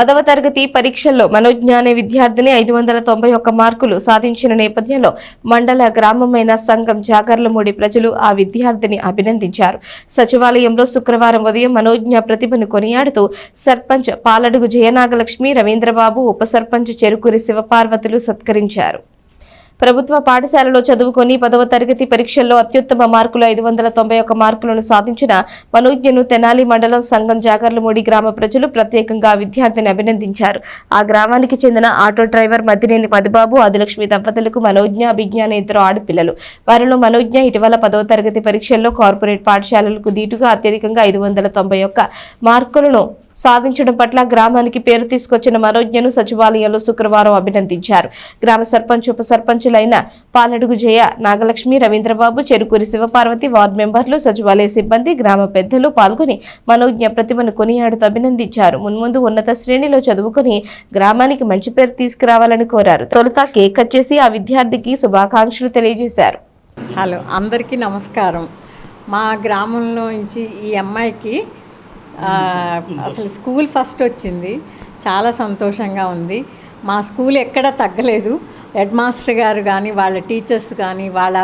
పదవ తరగతి పరీక్షల్లో మనోజ్ఞ అనే విద్యార్థిని ఐదు వందల తొంభై ఒక్క మార్కులు సాధించిన నేపథ్యంలో మండల గ్రామమైన సంఘం జాగర్లమూడి ప్రజలు ఆ విద్యార్థిని అభినందించారు. సచివాలయంలో శుక్రవారం ఉదయం మనోజ్ఞ ప్రతిభను కొనియాడుతూ సర్పంచ్ పాలడుగు జయనాగలక్ష్మి రవీంద్రబాబు ఉప సర్పంచ్ చెరుకూరి శివపార్వతులు సత్కరించారు. ప్రభుత్వ పాఠశాలలో చదువుకొని పదవ తరగతి పరీక్షల్లో అత్యుత్తమ మార్కులు ఐదు వందల తొంభై ఒక్క మార్కులను సాధించిన మనోజ్ఞను తెనాలి మండలం సంఘం జాగర్లమూడి గ్రామ ప్రజలు ప్రత్యేకంగా విద్యార్థిని అభినందించారు. ఆ గ్రామానికి చెందిన ఆటో డ్రైవర్ మద్దినేని మధుబాబు ఆదిలక్ష్మి దంపతులకు మనోజ్ఞ అభిజ్ఞాన ఇద్దరు ఆడపిల్లలు. వారిలో మనోజ్ఞ ఇటీవల పదవ తరగతి పరీక్షల్లో కార్పొరేట్ పాఠశాలలకు దీటుగా అత్యధికంగా ఐదు వందల తొంభై ఒక్క మార్కులను సాధించడం పట్ల గ్రామానికి పేరు తీసుకొచ్చిన మనోజ్ఞను సచివాలయంలో శుక్రవారం అభినందించారు. గ్రామ సర్పంచ్ ఉప సర్పంచులైన పాలడుగు జయ నాగలక్ష్మి రవీంద్రబాబు చెరుకూరి శివపార్వతి వార్డు మెంబర్లు సచివాలయ సిబ్బంది గ్రామ పెద్దలు పాల్గొని మనోజ్ఞ ప్రతిభను కొనియాడుతూ అభినందించారు. మున్ముందు ఉన్నత శ్రేణిలో చదువుకుని గ్రామానికి మంచి పేరు తీసుకురావాలని కోరారు. తొలుత కేక్ కట్ చేసి ఆ విద్యార్థికి శుభాకాంక్షలు తెలియజేశారు. హలో అందరికీ నమస్కారం. మా గ్రామంలో నుంచి ఈ అమ్మాయికి అసలు స్కూల్ ఫస్ట్ వచ్చింది. చాలా సంతోషంగా ఉంది. మా స్కూల్ ఎక్కడ తగ్గలేదు. హెడ్ మాస్టర్ గారు కానీ వాళ్ళ టీచర్స్ కానీ వాళ్ళ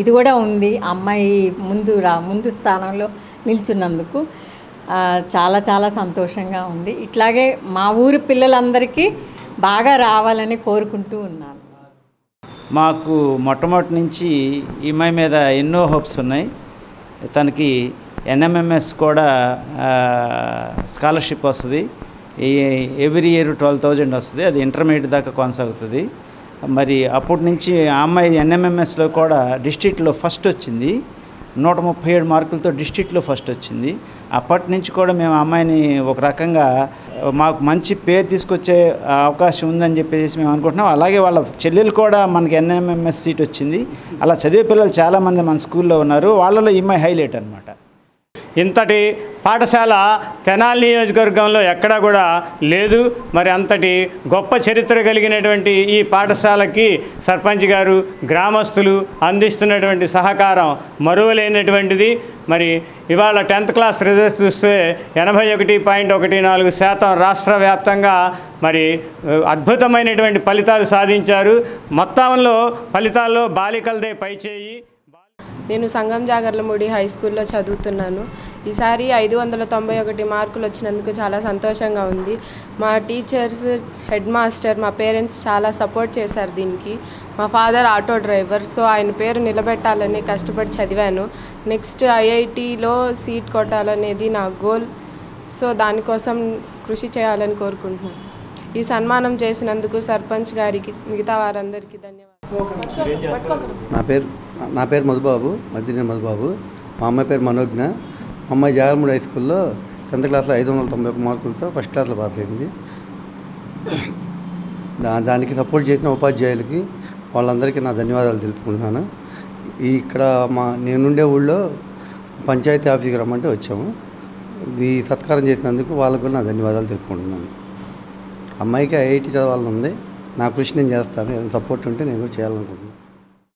ఇది కూడా ఉంది. అమ్మాయి ముందు రా ముందు స్థానంలో నిల్చున్నందుకు చాలా చాలా సంతోషంగా ఉంది. ఇట్లాగే మా ఊరి పిల్లలందరికీ బాగా రావాలని కోరుకుంటూ ఉన్నాను. మాకు మొట్టమొదటి నుంచి ఈమె మీద ఎన్నో హోప్స్ ఉన్నాయి. తనకి ఎన్ఎంఎంఎస్ కూడా స్కాలర్షిప్ వస్తుంది. ఎవ్రీ ఇయర్ ట్వెల్వ్ థౌజండ్ వస్తుంది. అది ఇంటర్మీడియట్ దాకా కొనసాగుతుంది. మరి అప్పటి నుంచి ఆ అమ్మాయి ఎన్ఎంఎంఎస్లో కూడా డిస్ట్రిక్ట్లో ఫస్ట్ వచ్చింది. నూట ముప్పై ఏడు మార్కులతో డిస్ట్రిక్ట్లో ఫస్ట్ వచ్చింది. అప్పటి నుంచి కూడా మేము అమ్మాయిని ఒక రకంగా మాకు మంచి పేరు తీసుకొచ్చే అవకాశం ఉందని చెప్పేసి మేము అనుకుంటున్నాం. అలాగే వాళ్ళ చెల్లెలు కూడా మనకి ఎన్ఎంఎంఎస్ సీట్ వచ్చింది. అలా చదివే పిల్లలు చాలామంది మన స్కూల్లో ఉన్నారు. వాళ్ళలో ఈ అమ్మాయి హైలైట్ అనమాట ఇంతటి పాఠశాల తెనాలి నియోజకవర్గంలో ఎక్కడా కూడా లేదు. మరి అంతటి గొప్ప చరిత్ర కలిగినటువంటి ఈ పాఠశాలకి సర్పంచ్ గారు గ్రామస్తులు అందిస్తున్నటువంటి సహకారం మరువలేనటువంటిది. మరి ఇవాళ టెన్త్ క్లాస్ రిజల్ట్స్ చూస్తే ఎనభై ఒకటి పాయింట్ ఒకటి నాలుగు శాతం రాష్ట్ర వ్యాప్తంగా మరి అద్భుతమైనటువంటి ఫలితాలు సాధించారు. మొత్తంలో ఫలితాల్లో బాలికలదే పైచేయి. నేను సంగం జాగర్లమూడి హై స్కూల్లో చదువుతున్నాను. ఈసారి ఐదు వందల తొంభై ఒకటి మార్కులు వచ్చినందుకు చాలా సంతోషంగా ఉంది. మా టీచర్స్ హెడ్ మాస్టర్ మా పేరెంట్స్ చాలా సపోర్ట్ చేశారు దీనికి. మా ఫాదర్ ఆటో డ్రైవర్ సో ఆయన పేరు నిలబెట్టాలని కష్టపడి చదివాను. నెక్స్ట్ ఐఐటిలో సీట్ కొట్టాలనేది నా గోల్. సో దానికోసం కృషి చేయాలని కోరుకుంటున్నాను. ఈ సన్మానం చేసినందుకు సర్పంచ్ గారికి మిగతా వారందరికీ ధన్యవాదాలు. నా పేరు నా పేరు మధుబాబు మధ్యనే మధుబాబు. మా అమ్మాయి పేరు మనోజ్ఞ. మా అమ్మాయి జాగర్మూడి హై స్కూల్లో టెన్త్ క్లాస్లో ఐదు వందల తొంభై ఒక్క మార్కులతో ఫస్ట్ క్లాస్లో పాస్ అయింది. దా దానికి సపోర్ట్ చేసిన ఉపాధ్యాయులకి వాళ్ళందరికీ నా ధన్యవాదాలు తెలుపుకుంటున్నాను. ఈ ఇక్కడ మా నేనుండే ఊళ్ళో పంచాయతీ ఆఫీస్కి రమ్మంటే వచ్చాము. ఈ సత్కారం చేసినందుకు వాళ్ళకు కూడా నా ధన్యవాదాలు తెలుపుకుంటున్నాను. అమ్మాయికి ఐఐటి చదవాలని ఉంది. నా కృషి నేను చేస్తాను. ఏదైనా సపోర్ట్ ఉంటే నేను కూడా చేయాలనుకుంటున్నాను.